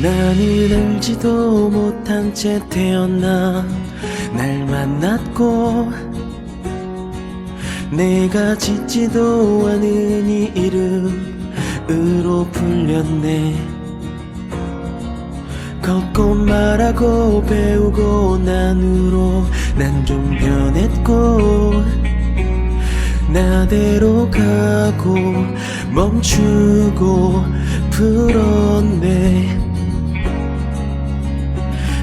나는 알지도 못한 채 태어나 날 만났고 내가 짓지도 않은 이 이름으로 불렸네. 걷고 말하고 배우고 난 후로 난 좀 변했고 나대로 가고 멈추고 풀었네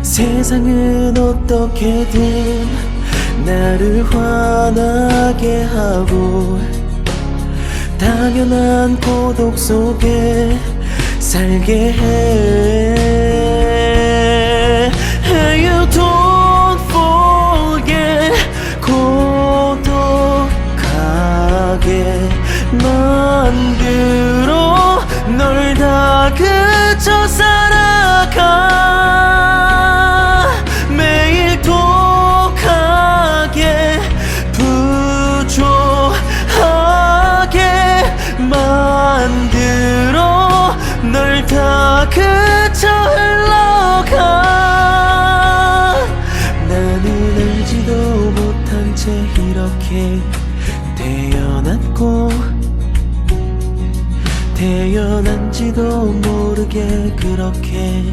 세상은 어떻게든 나를 화나게 하고 당연한 고독 속에 살게 해. Hey, You don't forget 고독하게 만들어. 널 다 그쳐 살아가 그쳐 흘러가. 나는 알지도 못한 채 이렇게 태어났고 태어난지도 모르게 그렇게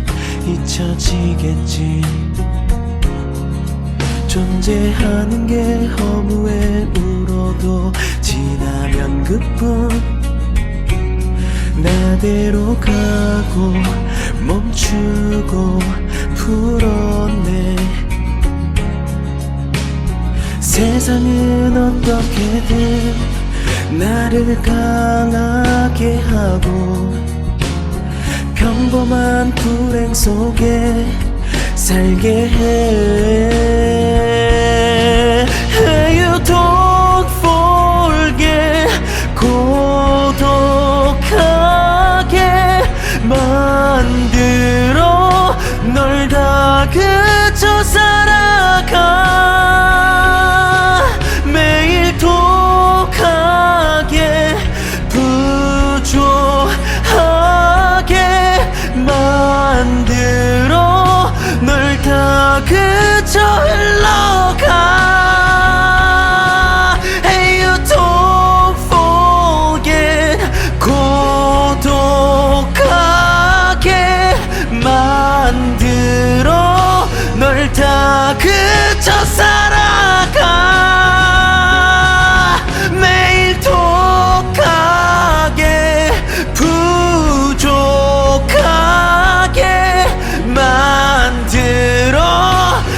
잊혀지겠지. 존재하는 게 허무해 울어도 지나면 그뿐. 나대로 가 고 멈추고 풀었네. 세상은 어떻게든 나를 강하게 하고 평범한 불행 속에 살게 해 그쳐 살아가 매일 독하게 부족하게 만들어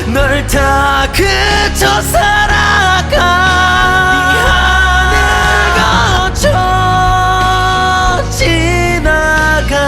널 다 그쳐 살아가 이 하늘 거쳐 지나가는